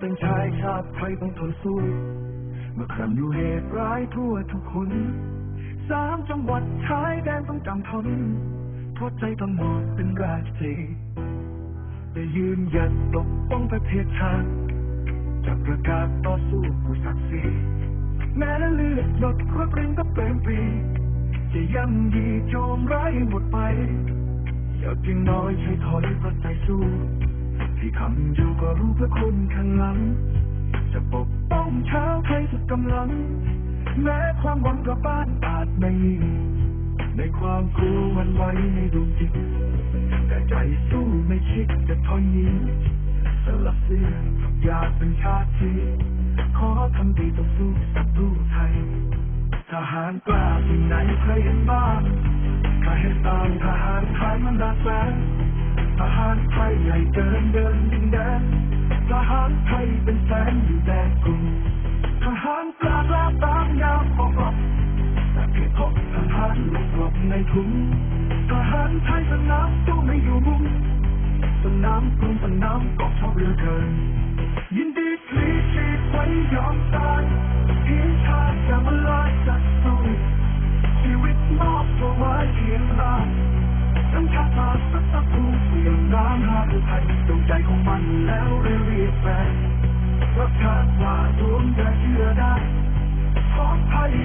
เป็นชายชาติไทยต้องทนสู้ เมื่อครั้งอยู่เหตุร้ายทั่วทุกคนสามจังหวัดชายแดนต้องจำทนเพราะใจต้องหมดเป็นราชสีแต่ยืนหยัดปกป้องประเทศชาติจากประกาศต่อสู้ผู้ศักดิ์ศรีแม้เลือดหยดครบริงก็เปลมปรีจะย่ำยีโจมร้ายหมดไปอย่าเพียงน้อยใช้ถอยเพราะใจสู้ ที่คำอยู่ก็รู้เพื่อคนข้างหลัง จะปกป้องชาวไทยสุดกำลัง แม้ความหวังกลับบ้านอาจไม่มีในความกลัววันไหวในดวงจิต แต่ใจสู้ไม่คิดจะถอยหนีสลับเสียอยากเป็นชาติที่ขอทำดีต่อสู้ศัตรูไทย ทหารกล้าที่ไหนเคยเห็นบ้างข้าเห็นตามทหารไทยมันดาแสน ทหารไทยใหญ่เดินเดินดินแดนทหารไทยเป็นแสนอยู่แดนกรุงทหารกล้ากล้าตามยามออกรบแต่เพียงพบทหารหลบหลบในถุงทหารไทยสนามตู้ไม่อยู่มุมสนามกรุงสนามกองทัพเรือเกิน ยินดีพลีชีพไว้ยอมตายเพียงชาติจะมาลาย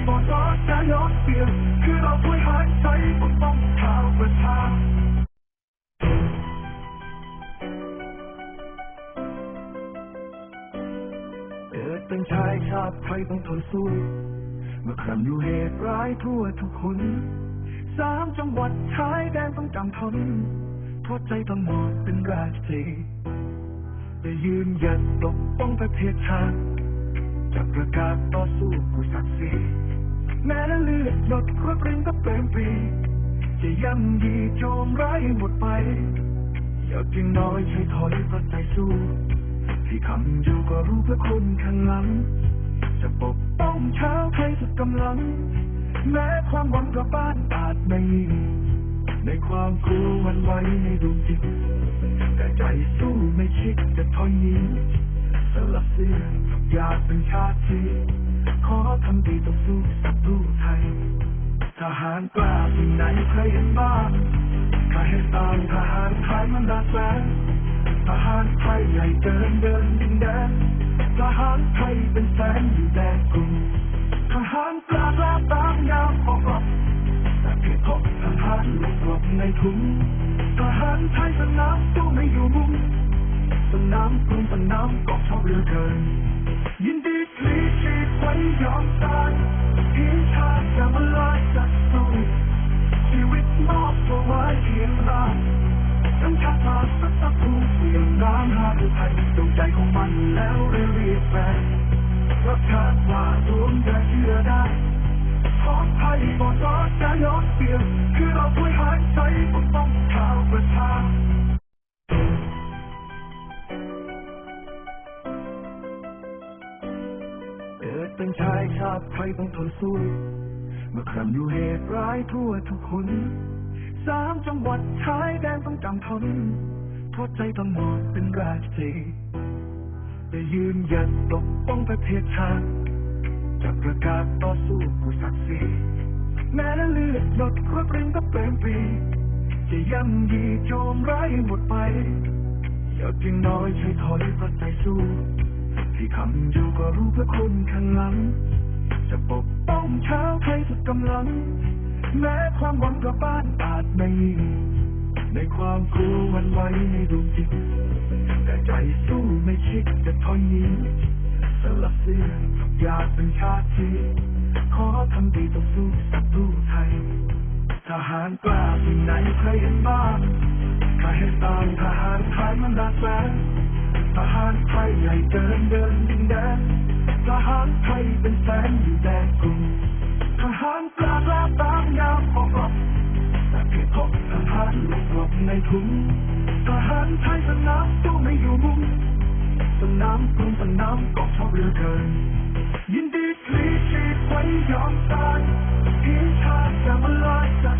บอดรอดจะย้อดเปลี่ยนคือเราช่วยหายใจปกป้องชาวประชาเกิดเป็นชายชาติไทยต้องทนสู้ เมื่อครั้งอยู่เหตุร้ายทั่วทุกคนสามจังหวัดชายแดนต้องจำทนเพราะใจต้องหมดเป็นราชสีแต่ยืนหยัดปกป้องประเทศชาติ จากประกาศต่อสู้ผู้ศักดิ์ศรีแม้เลือดหยดครบริงก็เปลมปี จะย่ำยีโจมร้ายหมดไป อย่าเพียงน้อยใช้ถอยเพราะใจสู้ที่คำอยู่ก็รู้เพื่อคนข้างหลัง จะปกป้องชาวไทยสุดกำลัง แม้ความหวังกลับบ้านอาจไม่มีในความกลัววันไหวในดวงจิตแต่ใจสู้ไม่คิดจะถอยหนีสลับเสีย อยากเป็นชาติที่ขอทำดีต่อสู้ศัตรูไทย ทหารกล้าที่ไหนเคยเห็นบ้างข้าเห็นตามทหารไทยมันดาแสนทหารไทยใหญ่เดินเดินดินแดนทหารไทยเป็นแสนอยู่แดนกรุงทหารกล้ากล้าตามยามออกรบแต่เพียงพบทหารหลบหลบในถุงทหารไทยสนามตู้ไม่อยู่มุม สนามกรุงสนามกองทัพเรือเกิน ยินดีพลีชีพไว้ยอมตายเพียงชาติจะมาลายจัดสู้ชีวิตมอบถวายเพียงร่างสัญชาติมาสักตะพูเสียงน้ำหาดไทยดวงใจ เป็นชายชาติไทยต้องทนสู้เมื่อครั้งอยู่เหตุร้ายทั่วทุกคนสามจังหวัดชายแดนต้องจำทนเพราะใจต้องหมดเป็นราชสีแต่ยืนหยัดปกป้องประเทศชาติจากประกาศต่อสู้ผู้ศักดิ์ศรีแม้เลือดหยดครบริงก็เปลมปรีจะย่ำยีโจมร้ายหมดไปอย่าเพียงน้อยใช้ถอยเพราะใจสู้ ที่คำอยู่ก็รู้เพื่อคนข้างหลัง จะปกป้องชาวไทยสุดกำลัง แม้ความหวังกลับบ้านอาจไม่มีในความกลัววันไหวในดวงจิตแต่ใจสู้ไม่คิดจะถอยหนีสลับเสียอยากเป็นชาติที่ขอทำดีต่อสู้ศัตรูไทย ทหารกล้าที่ไหนเคยเห็นบ้างข้าเห็นต่ามทหารไทยมันดาแสน ทหารไทยใหญ่เดินเดินดินแดนทหารไทยเป็นแสนอยู่แดนกรุงทหารกล้ากล้าตามยามออกรบแต่เพียงพบทหารหลบหลบในถุงทหารไทยสนามตู้ไม่อยู่มุมสนามกรุงสนามกองทัพเรือเกิน ยินดีพลีชีพไว้ยอมตายเพียงชาติจะมาลายจัด